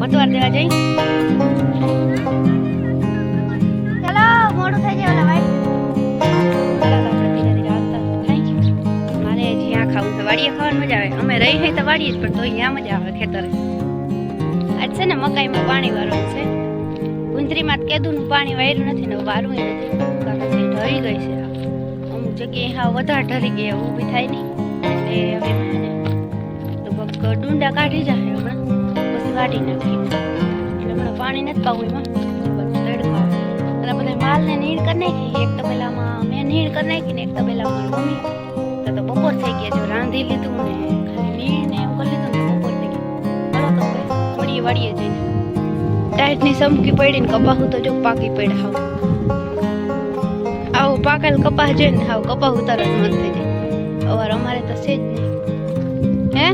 ભતવાર દેવા જઈ. ચલો, મોડું થઈ જાય મારે જ્યાં ખાવું છે. વાડીએ ખાવાની મજા આવે. અમે રહી તો વાડીએ જ, પણ તો અહીંયા મજા આવે ખેતરે. આજ છે ને મકાઈમાં પાણી વાળવાનું છે. ગુંદરીમાં કેદુનું પાણી વાર્યું નથી ને વારું નથી ગઈ છે. હા વધારે ઢળી ગયા ઊભી થાય નહીં. લગભગ ડુંડા કાઢી જાય. કાઢી નાખી. એટલે હમણાં પાણી નથી પાવું એમાં. તડકો અને બધા માલને નીણ કરી નાખી. એક તબેલામાં મેં નીણ કરી નાખી ને એક તબેલામાં મમ્મી. તો તો બપોર થઈ ગયા જો રાંધી લીધું ને ખાલી નીણ ને એવું કરી લીધું બપોર થઈ ગઈ ચાલો તો જઈને. ટાઈટની સમકી પડી ને કપાહું તો જો પાકી પડ્યા હાવ. આવું પાકેલ કપાહ જોઈને હાવ કપાહ ઉતારવાનું મન થઈ જાય. અવાર અમારે તો છે જ નહીં. હે?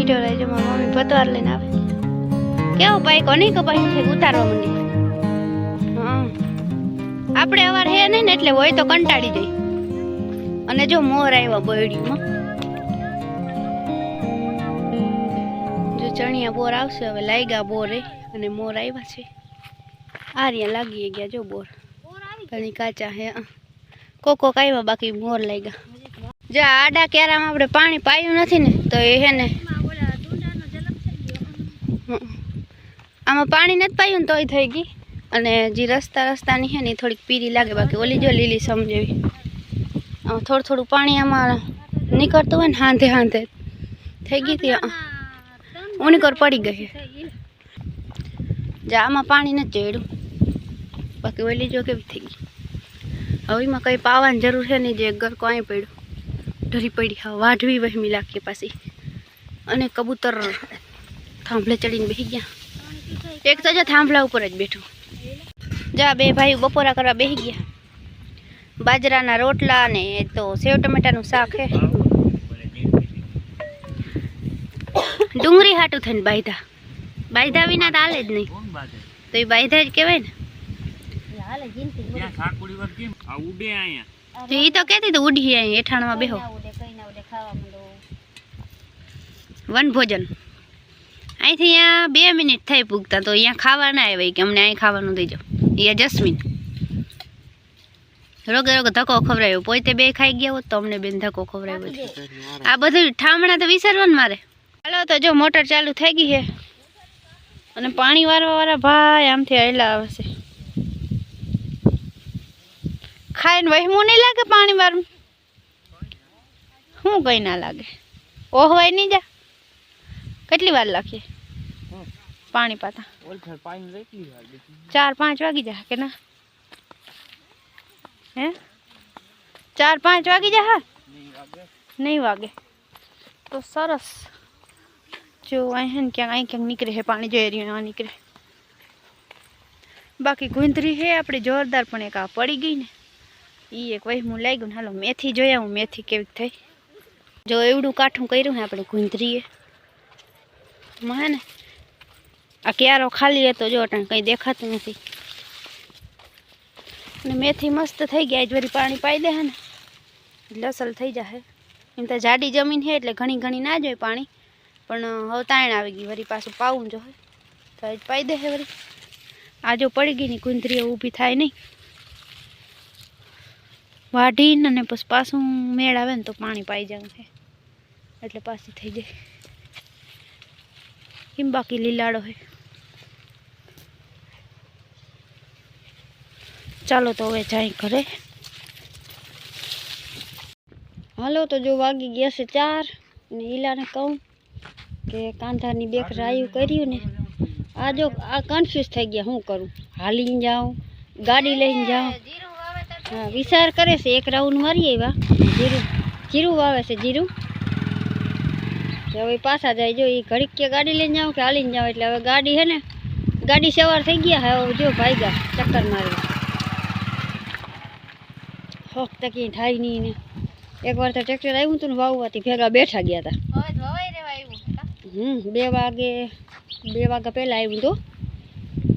નહીં લઈ જો મમ્મી પતવાર લઈને આવે. કેવો ભાઈ, કોની કપાઈ છે? ઉતારવા હા. આપણે અવાર હે નહીં ને એટલે હોય તો કંટાળી જાય. અને જો મોર આવ્યા બોયડીમાં જો ચણિયા બોર આવશે, હવે લાગ્યા બોરે અને મોર આવ્યા છે. આર્યા લાગી ગયા જો બોર. ઘણી કાચા હે કોકો કોક આવ્યા બાકી મોર લાગ્યા જો આડા કેરામાં આપણે પાણી પાયું નથી ને, તો એ હે ને હમ. આમાં પાણી નથી પાયું ને તોય થઈ ગઈ. અને જે રસ્તા રસ્તાની હે ને થોડીક પીરી લાગે, બાકી ઓલી જો લીલી સમજેવી. આમાં થોડું થોડું પાણી આમાં નીકળતું હોય ને હાંધે હાંધે. થઈ ગઈ હતી ઉનીકોર પડી ગઈ જા, આમાં પાણી નથી ચડ્યું. બાકી ઓલી જો કેવી થઈ ગઈ. હવે એમાં કંઈ પાવાની જરૂર છે નહીં, જે ઘર કોઈ પડ્યું. ઢરી પડી, હા, વાઢવી વહેમી લાગી પાછી. અને કબૂતર થાંભલે ચડીને બેસી ગયા. એક તો જો થાંભલા ઉપર જ બેઠું. જા બે ભાઈ બપોરા કરવા બેસી ગયા. બાજરાના રોટલા ને તો સેવ ટમેટાનું શાક હે. ડુંગળી હાટું થઈને બાયધા બાયધા વિના તો હાલે જ નહીં. તો એ બાયધા જ કહેવાય ને. ત્યાં સાકુડી વર કેમ? આ ઉડે અહીંયા. તો એ તો કહેતી તો ઉડી અહીં એઠાણમાં બેહો. વન ભોજન અહીંથી અહીંયા બે મિનિટ થઈ પૂગતા તો અહીંયા ખાવા ના આવે કે અમને અહીં ખાવાનું દઈ જાઓ અહીંયા જસ્મીન. રોગે રોગે ધક્કો ખવડાવ્યો. પોતે બે ખાઈ ગયા હોત તો અમને બેન ધક્કો ખવડાવ્યો આ બધું ઠામણા તો વિસરવાનું મારે. હાલો, તો જો મોટર ચાલુ થઈ ગઈ છે. અને પાણી વાળવા વાળા ભાઈ આમથી આયલા આવે છે. ખાઈને વહેમું નહીં લાગે પાણી વારું શું કંઈ ના લાગે? ઓહવાય નહીં જા. કેટલી વાર લાગીએ પાણી પાતા ઓલખર પાણી રેતી વાગે ચાર પાંચ વાગી જા કે ના હે ચાર પાંચ વાગી જા હા નહીં વાગે નહીં વાગે તો સરસ જો અહીં હે ને ક્યાંક અહીં ક્યાંક નીકળે છે પાણી જોઈ રહ્યું આ નીકળે બાકી ગુંદરી છે આપણે જોરદાર પણ એક આ પડી ગઈ ને એ એક વહેમું લાગ્યું ને હાલો મેથી જોયા હું મેથી કેવી થઈ જો એવડું કાઠું કર્યું ને આપણે ગુંદરીએ માં હે ને આ ક્યારો ખાલી હતો જો અટાણે કંઈ દેખાતું નથી. અને મેથી મસ્ત થઈ ગયા આજ વળી પાણી પાઈ દે ને. એટલે અસલ થઈ જશે એમ તો જાડી જમીન છે એટલે ઘણી ઘણી ના જોઈએ પાણી. પણ હવે તાણ આવી ગઈ વળી પાછું પાવું જોઈએ તો આજ પાઈ દે વળી આ જો પડી ગઈ ની કુંદરીઓ ઊભી થાય નહીં. વાઢીને અને પછી પાછું મેળ આવે ને તો પાણી પાઈ જવું છે એટલે પાછી થઈ જાય. કેમ બાકી લીલાડો છે ચાલો તો હવે જાય ઘરે. હાલો તો જો વાગી ગયા છે ચાર ને ઈલાને કહું કે કાંધાની બેક રાયું કર્યું ને. આ જો, આ કન્ફ્યુઝ થઈ ગયા શું કરું? હાલીને જાઉં, ગાડી લઈને જાઉં. હા, વિચાર કરે છે, એક રાઉન્ડ મારી આવ્યા જીરું જીરું વાવે છે, જીરું. હવે પાછા જાય, જો એ ઘડીક કે ગાડી લઈને જાઉં કે હાલીને જાઉં, એટલે હવે ગાડી છે ને, ગાડી સવાર થઈ ગયા, હવે જો ભાઈ ગયા ચક્કર મારવા હોક તો થાય નહીં ને એકવાર તો ટ્રેક્ટર આવ્યું હતું ને વાવવાથી ભેગા બેઠા ગયા હતા હમ બે વાગે બે વાગ્યા પહેલાં આવ્યું તો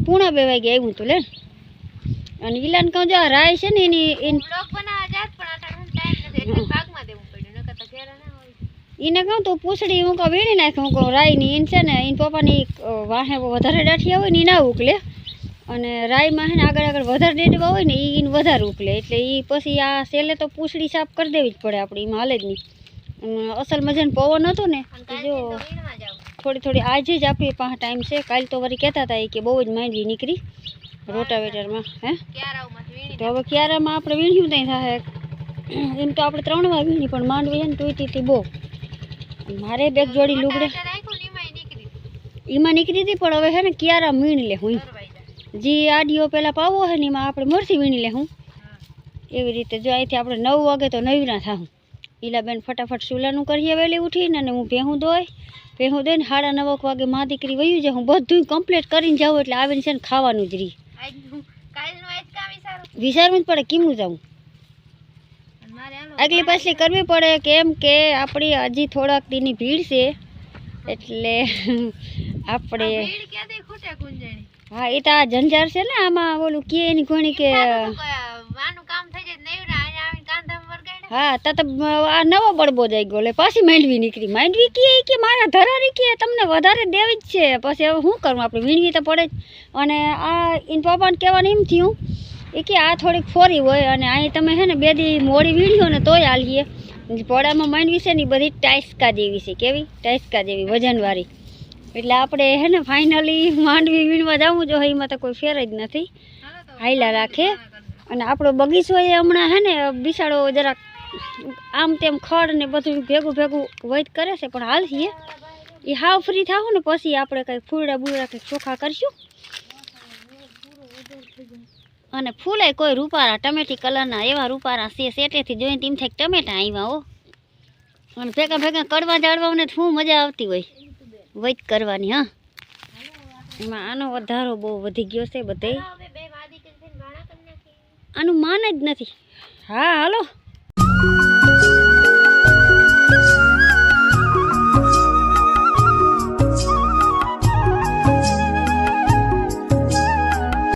પૂણા બે વાગે આવ્યું હતું લે. અને ઈલાન કહું જો રાય છે ને એની એન ના કહું તું પૂછડી હું કહું વીણી નાખ હું કહું રાયની એને છે ને એની પપ્પાની વાહે વધારે દાઠિયા હોય ને એ ના ઉકલે અને રાઈમાં છે ને આગળ આગળ વધારે ડેડવા હોય ને એને વધારે ઉકલે. એટલે એ પછી આ સેલે તો પૂછડી સાફ કરી દેવી જ પડે આપણે એમાં હાલે જ નહીં. અસલ મજાનો પવન હતો ને જો થોડી થોડી આજે જ આપણી પાસે ટાઈમ છે. કાલ તો વળી કહેતા હતા એ કે બહુ જ માંડવી નીકળી રોટાવેટરમાં હે? તો હવે ક્યારામાં આપણે વીણ્યું ત્યાં થાય એમ તો આપણે ત્રણ વાર વીણી પણ માંડવી છે ને તૂટી હતી બહુ. મારે બેગ જોડી લુગડે એમાં નીકળી હતી પણ હવે છે ને ક્યારા મીણ લે હું જે આડીઓ પહેલાં પાવો હોય ને એમાં આપણે મરસી વીણી લે હું. એવી રીતે જો અહીંથી આપણે નવ વાગે તો નવીના થાઉં ઈલાબેન ફટાફટ ચૂલાનું કરીએ વહેલી ઉઠીને અને હું ભેહું દોય ભેહું દોઈને સાડા નવક વાગે મા દીકરી વયું જાય હું બધું કમ્પ્લીટ કરીને જાઉં એટલે આવીને છે ને ખાવાનું જ રહી. કામ વિચારવું જ પડે કેમનું મારે હાલો આગલી પાછલી કરવી પડે કેમ કે આપણી હજી થોડાક દીની ભીડ છે એટલે આપણે હા એ તો આ જંજાર છે ને આમાં ઓલું કે એની ઘણી કે હા તા આ નવો બળબો જઈ ગયો એટલે પાછી માંડવી નીકળી. માંડવી કે કે મારા ધરારી કે તમને વધારે દેવી જ છે. પછી હવે શું કરું આપણે વીણવી તો પડે જ. અને આ ઇન પપ્પાને કહેવાનું એમ થયું એ કે આ થોડીક ફોરી હોય અને અહીં તમે છે ને બે દી મોડી વીણ્યો ને તોય હાલીએ. પોળામાં માંડવી છે ને બધી ટાઈસકા જેવી છે કેવી? ટાઈસકા જેવી વજનવાળી. એટલે આપણે હે ને ફાઇનલી માંડવી વીણવા જવું જો, એમાં તો કોઈ ફેર જ નથી. હાઈલા રાખે. અને આપણો બગીચો એ હમણાં હે ને બિસાડો જરાક આમ તેમ ખડ ને બધું ભેગું ભેગું વૈદ કરે છે, પણ હાલ છીએ. એ હાવ ફ્રી થાવ ને પછી આપણે કંઈક ફૂલડા બુલડા કંઈક ચોખા કરશું. અને ફૂલે કોઈ રૂપારા, ટમેટી કલરના એવા રૂપારા છે સેટેથી જોઈને તેમ થાય ટમેટા આવ્યા હો. અને ભેગા ભેગા કડવા જાળવાને શું મજા આવતી હોય. વૈદ કરવાની હા. એમાં આનો વધારો બહુ વધી ગયો છે બધે આનું માન જ નથી. હા હાલો.